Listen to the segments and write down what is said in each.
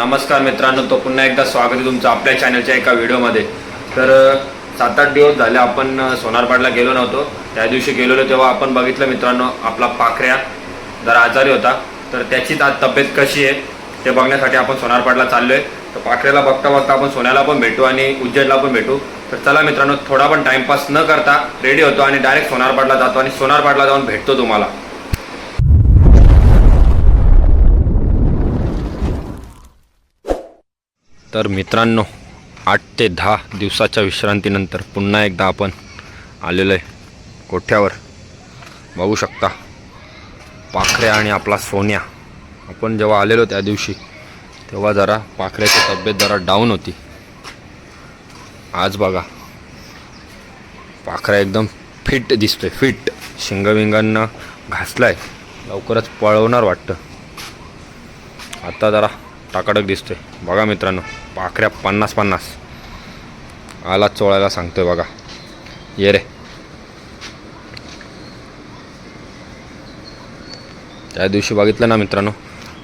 नमस्कार मित्रांनो तो पुन्हा एकदा स्वागत आहे तुमचं आपल्या चॅनलच्या एका व्हिडिओमध्ये तर सात आठ दिवस झाले आपण सोनारपाडला गेलो नव्हतो. त्या दिवशी गेलेलो तेव्हा आपण बघितलं मित्रांनो आपला पाखऱ्या जरा आजारी होता. तर त्याचीच आज तब्येत कशी आहे ते बघण्यासाठी आपण सोनारपाडला चाललो आहे तर पाखऱ्याला बघता बघता आपण सोन्याला पण भेटू आणि उज्जैनला पण भेटू. तर चला मित्रांनो थोडा पण टाइमपास न करता रेडी होतो आणि डायरेक्ट सोनारपाडला जातो आणि सोनारपाडला जाऊन भेटतो तुम्हाला. तर मित्रांनो आठ ते दहा दिवसाच्या विश्रांतीनंतर पुन्हा एकदा आपण आलेलो आहे कोठ्यावर? बघू शकता. पाखऱ्या आणि आपला सोन्या. आपण जेव्हा आलेलो त्या दिवशी तेव्हा जरा पाखऱ्याची तब्येत जरा डाऊन होती. आज बघा. पाखरा एकदम फिट दिसतोय फिट शिंगविंगांना घासलाय. लवकरच पळवणार वाटतं. आता जरा टाकाटक दिसतोय. बघा मित्रांनो पाखऱ्या पन्नास पन्नास. आला चोळायला सांगतोय बघा. ये रे. त्या दिवशी बघितलं ना मित्रांनो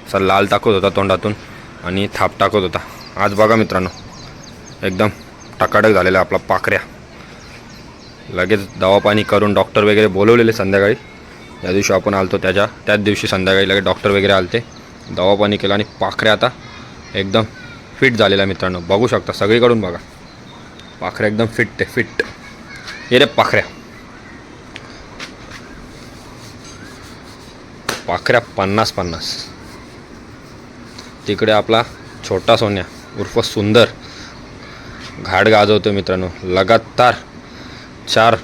असा लाल टाकत होता तोंडातून आणि थाप टाकत होता. आज बघा मित्रांनो एकदम टाकाडक झालेला आपला पाखऱ्या. लगेच दवापाणी करून डॉक्टर वगैरे बोलवलेले संध्याकाळी. त्या दिवशी आपण आलतो त्याच्या त्याच दिवशी संध्याकाळी लगेच डॉक्टर वगैरे आलते. दवापाणी केलं आणि पाखऱ्या आता एकदम फिट झालेला मित्रांनो. बघू शकता सगळीकडून बघा. पाखऱ्या एकदम फिट आहे फिट ये रे पाखऱ्या. पाखऱ्या पन्नास पन्नास. तिकडे आपला छोटा सोन्या उर्फ सुंदर. घाट गाजवतो मित्रांनो. लगातार चार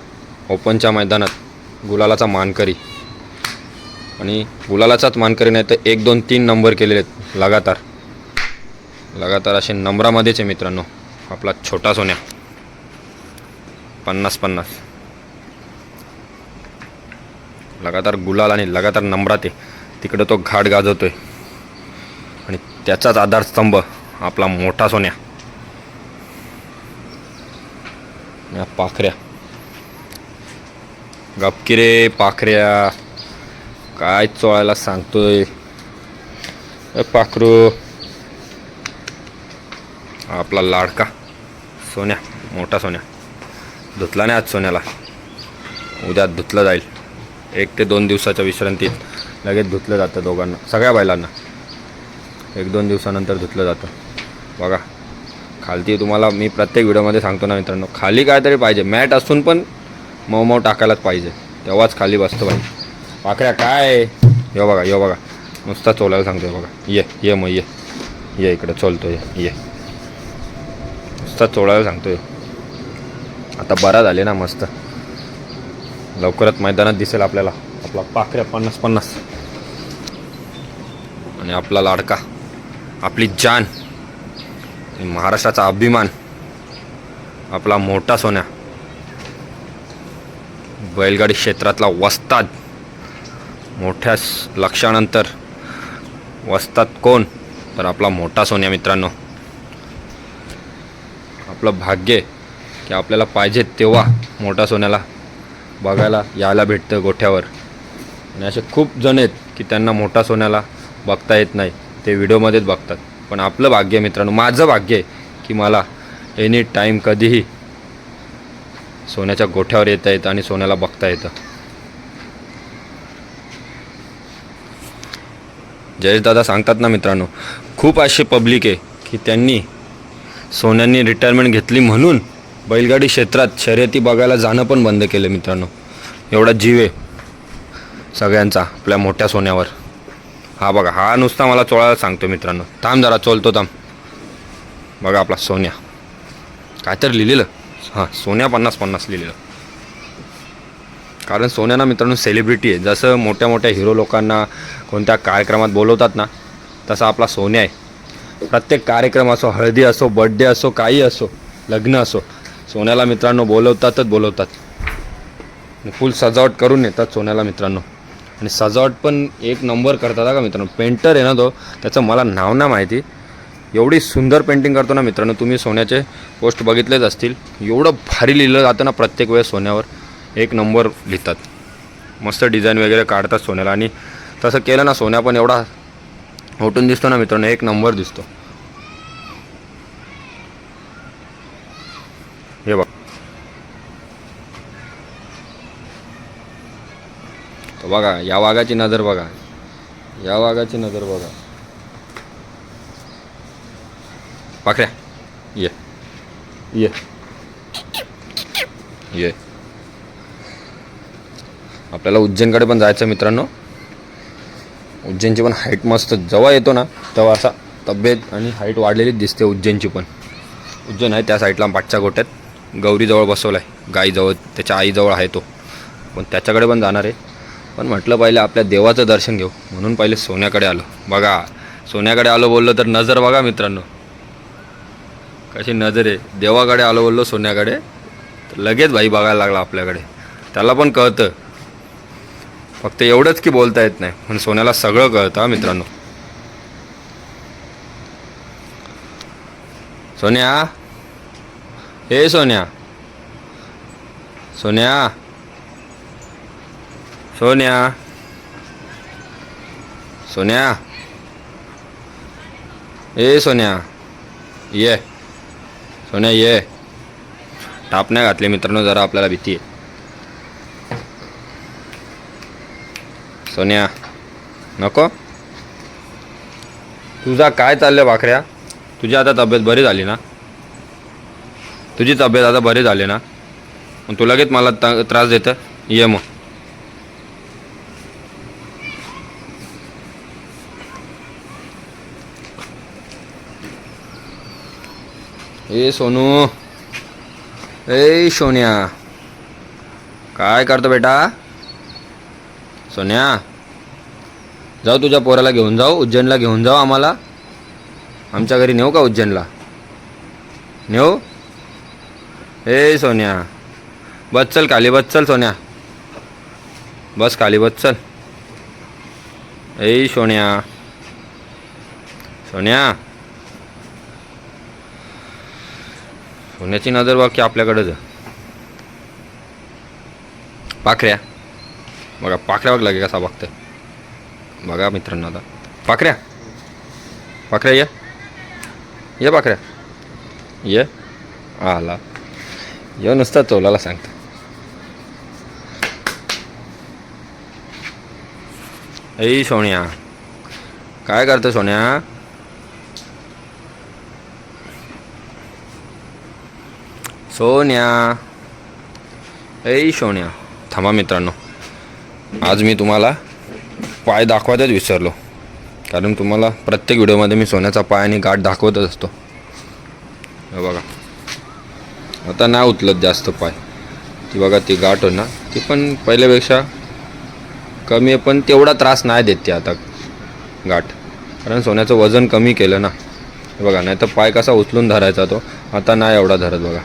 ओपनच्या मैदानात गुलालाचा मानकरी. आणि गुलालाचाच मानकरी नाही तर एक दोन तीन नंबर केलेले आहेत लगातार. लगातार असे नंबरामध्येच आहे मित्रांनो आपला छोटा सोन्या. पन्नास पन्नास. लगातार गुलाल आणि लगातार नंबरात आहे तिकडं तो घाट गाजवतोय. आणि त्याचाच आधारस्तंभ आपला मोठा सोन्या. या पाखऱ्या. गपकिरे पाखऱ्या. काय चोळायला सांगतोय पाखरू आपला लाडका सोन्या मोठा सोन्या धुतला नाही आज सोन्याला उद्या धुतलं जाईल एक ते दोन दिवसाच्या विश्रांतीत लगेच धुतलं जातं दोघांना सगळ्या बैलांना एक दोन दिवसानंतर धुतलं जातं बघा खालती तुम्हाला मी प्रत्येक व्हिडिओमध्ये सांगतो ना मित्रांनो खाली काहीतरी पाहिजे मॅट असून पण मऊ मऊ टाकायलाच पाहिजे तेव्हाच खाली बसतं पाहिजे पाखऱ्या काय? यो बघा यो बघा. नुसता चोलायला सांगतोय बघा. ये ये मग ये. ये इकडे चोलतो ये. ये नुसता चोळायला सांगतोय. आता बरा झाले ना मस्त. लवकरच मैदानात दिसेल आपल्याला. आपला पाखऱ्या पन्नास पन्नास. आणि आपला लाडका. आपली जान. महाराष्ट्राचा अभिमान. आपला मोठा सोन्या. बैलगाडी क्षेत्रातला वस्ताद. मोठ्या लक्षानंतर. वसतात कोण? तर आपला मोठा सोन्या मित्रांनो. आपलं भाग्य की आपल्याला पाहिजे तेव्हा मोठा सोन्याला बघायला यायला भेटतं गोठ्यावर. आणि असे खूप जण आहेत की त्यांना मोठा सोन्याला बघता येत नाही. ते व्हिडिओमध्येच बघतात. पण आपलं भाग्य आहे मित्रांनो माझं भाग्य आहे की मला एनी टाईम कधीही सोन्याच्या गोठ्यावर येता येतं आणि सोन्याला बघता येतं. जयेशदादा सांगतात ना मित्रांनो खूप असे पब्लिक आहे की त्यांनी सोन्यांनी रिटायरमेंट घेतली म्हणून बैलगाडी क्षेत्रात शर्यती बघायला जाणं पण बंद केलं मित्रांनो. एवढा जीव आहे सगळ्यांचा आपल्या मोठ्या सोन्यावर. हा बघा हा नुसता मला चोळायला सांगतो मित्रांनो. थांब जरा चोलतो थांब. बघा आपला सोन्या. काय तर लिहिलेलं. हां सोन्या पन्नास पन्नास लिहिलेलं. कारण सोन्याना मित्रांनो सेलिब्रिटी आहे. जसं मोठ्या मोठ्या हिरो लोकांना कोणत्या कार्यक्रमात बोलवतात ना तसा आपला सोन्या आहे. प्रत्येक कार्यक्रम असो हळदी असो बड्डे असो काही असो लग्न असो सोन्याला मित्रांनो बोलवतातच बोलवतात. फुल सजावट करून येतात सोन्याला मित्रांनो. आणि सजावट पण एक नंबर करतात का मित्रांनो? पेंटर आहे ना तो त्याचं मला नाव ना माहिती. एवढी सुंदर पेंटिंग करतो ना मित्रांनो तुम्ही सोन्याचे पोस्ट बघितलेच असतील. एवढं भारी लिहिलं जातं ना प्रत्येक वेळेस सोन्यावर. एक नंबर लिहितात. मस्त डिझाईन वगैरे काढतात सोन्याला आणि तसं केलं ना सोन्या पण एवढा होटून दिसतो ना मित्रांनो एक नंबर दिसतो. हे बघ. बघा या वाघाची नजर बघा. या वाघाची नजर बघा. पाखऱ्या ये. ये. ये. आपल्याला उज्जैनकडे पण जायचं मित्रांनो. उज्जैनची पण हाईट मस्त जेव्हा येतो ना तेव्हा असा तब्येत आणि हाईट वाढलेलीच दिसते उज्जैनची पण. उज्जैन आहे त्या साईडला पाठच्या गोट्यात. गौरीजवळ बसवला आहे गाईजवळ त्याच्या आईजवळ आहे तो. पण त्याच्याकडे पण जाणार आहे. पण म्हटलं पहिले आपल्या देवाचं दर्शन घेऊ. म्हणून पहिले सोन्याकडे आलो. बघा सोन्याकडे आलो बोललो तर नजर बघा मित्रांनो. कशी नजर आहे. देवाकडे आलो बोललो सोन्याकडे. तर लगेच भाई बघायला लागला आपल्याकडे. त्याला पण कळतं. फक्त एवढंच की बोलता येत नाही. पण सोन्याला सगळं कळतं मित्रांनो. सोन्या. हे सोन्या. सोन्या. सोन्या. सोन्या. ए सोन्या. ये. सोन्या ये. टापण्या घातली मित्रांनो जरा आपल्याला भीती आहे. सोन्या नको. तुझा काय चाललंय भाकऱ्या? तुझी आता तब्येत बरी झाली ना? तुझी तब्येत आता बरी झाली ना? मग तू लगेच मला त्रास देतं ये मग. ए सोनू. ए सोन्या. काय करतो बेटा? सोन्या जाऊ तुझ्या पोराला घेऊन जाऊ उज्जैनला घेऊन जाऊ आम्हाला. आमच्या घरी नेऊ का उज्जैनला? नेऊ? ए सोन्या बस चल खाली बस चल सोन्या. बस खाली बस चल ए सोन्या सोन्या. सोन्याची नजर बघ की पाखऱ्या. बघा पाखऱ्या बघ लगे कसा बघतोय. बघा मित्रांनो आता. पाखऱ्या. पाखऱ्या ये. ये पाखऱ्या. ये. आला. ये नुसता चोलाला सांगतो. ऐ सोन्या. काय करतो सोन्या? सोन्या. ऐ सोन्या. थांबा मित्रांनो. आज मी तुम्हाला पाय दाखवायचंच विसरलो. कारण तुम्हाला प्रत्येक व्हिडिओमध्ये मी सोन्याचा पाय आणि गाठ दाखवतच असतो. बघा. आता नाही उचलत जास्त पाय. ती बघा ती गाठ होणार ना ती पण पहिल्यापेक्षा कमी आहे पण तेवढा त्रास नाही देत ती आता गाठ. कारण सोन्याचं वजन कमी केलं ना. बघा नाही तर पाय कसा उचलून धरायचा तो. आता नाही एवढा धरत बघा.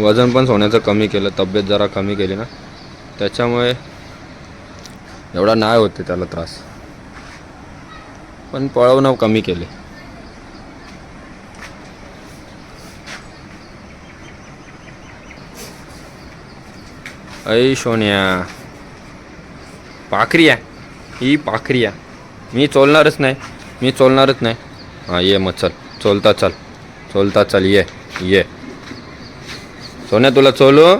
वजन पण सोन्याचं कमी केलं तब्येत जरा कमी केली ना. त्याच्यामुळे एवढा नाही होते त्याला त्रास. पण पळवणं कमी केले. ऐ सोन्या पाखरी आहे. ही पाखरी आहे. मी चोलणारच नाही. मी चोलणारच नाही. हां ये मग चल. चोलता चल. चोलता चल. ये. ये. सोन्या तुला चोलू?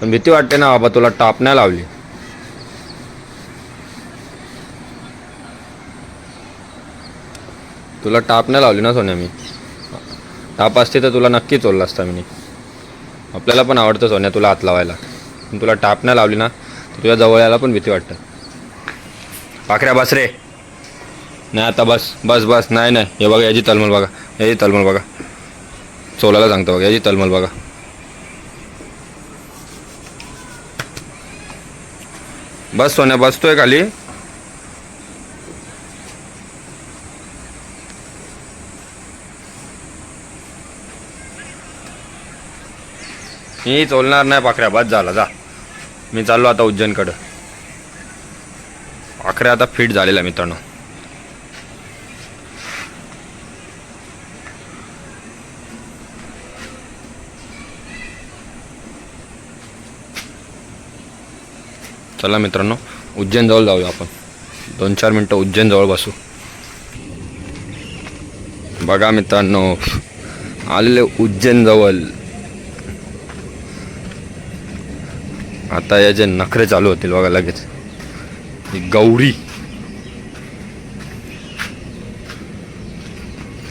पण भीती वाटते ना बाबा तुला टाप नाही लावली. तुला टाप नाही लावली ना सोन्या मी? टाप असते तर तुला नक्की चोरला असता मी. आपल्याला पण आवडतं सोन्या तुला हात लावायला. पण तुला टाप नाही लावली ना तर तुझ्या जवळ यायला पण भीती वाटतं. पाखऱ्या बस रे. नाही आता बस बस बस. नाही नाही. हे बघा याची तलमल बघा. याची तलमल बघा. चोलाला सांगतो बघा याची तलमल बघा. बस सोन्या. बसतोय खाली. मी चोलणार नाही पाखऱ्या. बस झाला जा. मी चाललो आता उज्जैनकडं. पाखऱ्या आता फिट झालेला मित्रांनो. चला मित्रांनो उज्जैनजवळ जाऊया आपण. दोन चार मिनटं उज्जैनजवळ बसू. बघा मित्रांनो आलेले उज्जैनजवळ जवळ आता याचे जे नखरे चालू होतील बघा लगेच. गौरी.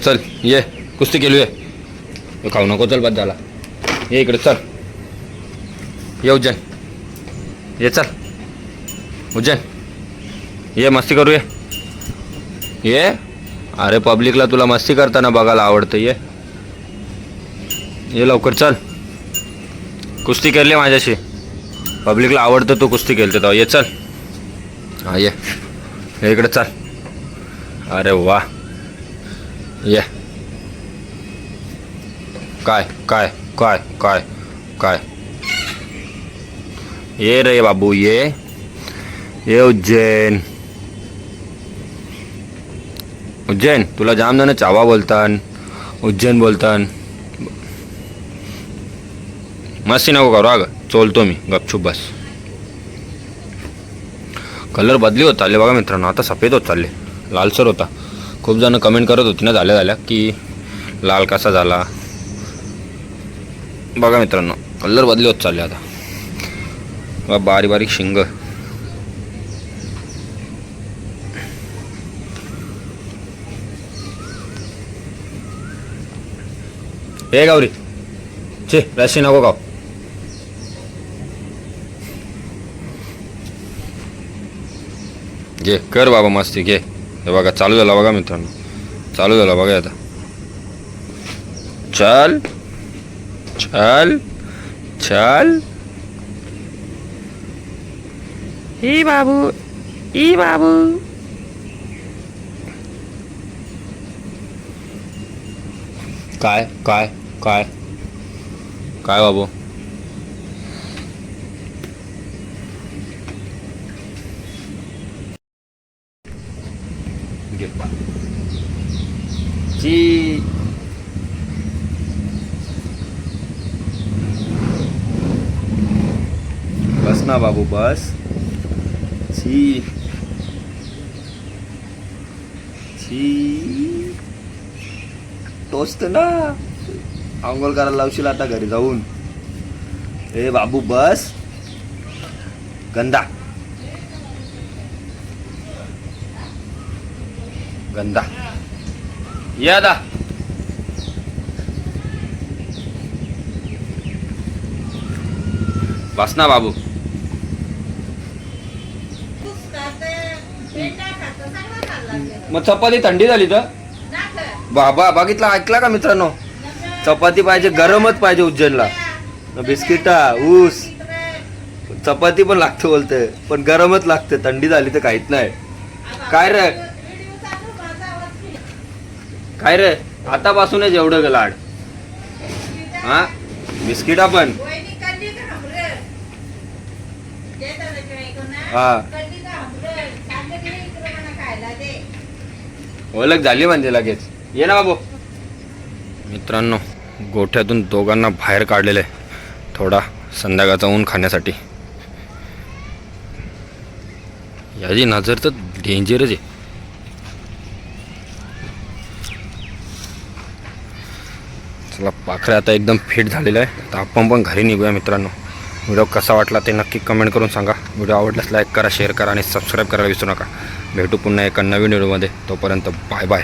चल ये. कुस्ती केली ये. खाऊ नको चल बाद झाला. ये इकडे चल. ये उज्जैन ये चल. उज्जैन ये मस्ती करू ये. ये? अरे पब्लिकला तुला मस्ती करताना बघायला आवडतं ये. ये लवकर चल. कुस्ती केली माझ्याशी. पब्लिकला आवडतं तू कुस्ती खेळतो तेव्हा. ये चल. हा ये. ये इकडे चल. अरे वा. ये. काय काय काय काय काय? ये रे बाबू ये. ये उज्जैन. उज्जैन तुला जाम जण चावा बोलतान. उज्जैन बोलतान. मस्ती नको करू अगं चोलतो मी. गपचूप बस. कलर बदली होत चालले बघा मित्रांनो. आता सफेद होत चालले. लालसर होता. खूप जण कमेंट करत होती ना झाल्या झाल्या की लाल कसा झाला? बघा मित्रांनो. कलर बदली होत चालले आता. बघा बारीक बारीक शिंग. हे गावरी. छे रशी नको गाव घे कर बाबा मस्ती घे. हे बघा चालू झाला बघा मित्रांनो. चालू झाला बघा आता. चल. चल. चल. ई बाबू ई बाबू. काय काय काय? काय बाबू? जी बस ना बाबू बस छी छी टोचत ना आंघोळ करायला लावशील आता घरी जाऊन ए बाबू बस गंदा गंदा या दा बस ना बाबू. मग चपाती थंडी झाली तर? बाबा बघितला ऐकला का मित्रांनो? चपाती पाहिजे गरमच पाहिजे उज्जैनला. बिस्किटा ऊस. चपाती पण लागते बोलते पण गरमच लागते थंडी झाली तर काहीच नाही. काय रे? काय रे? आतापासूनच एवढं ग लाड हा? बिस्किटा पण हा. ओळख झाली म्हणजे लगेच. ये ना बाबू. मित्रांनो गोठ्यातून दोघांना बाहेर काढलेले थोडा संध्याकाळचा ऊन खाण्यासाठी. याची नजर तर डेंजरच आहे. आपला पाखरा आता एकदम फिट झालेलं आहे. तर आपण पण घरी निघूया मित्रांनो. व्हिडिओ कसा वाटला ते नक्की कमेंट करून सांगा. व्हिडिओ आवडल्यास लाईक करा शेअर करा आणि सबस्क्राईब करायला विसरू नका. भेटू पुन्हा एका नवीन व्हिडिओमध्ये. तोपर्यंत बाय बाय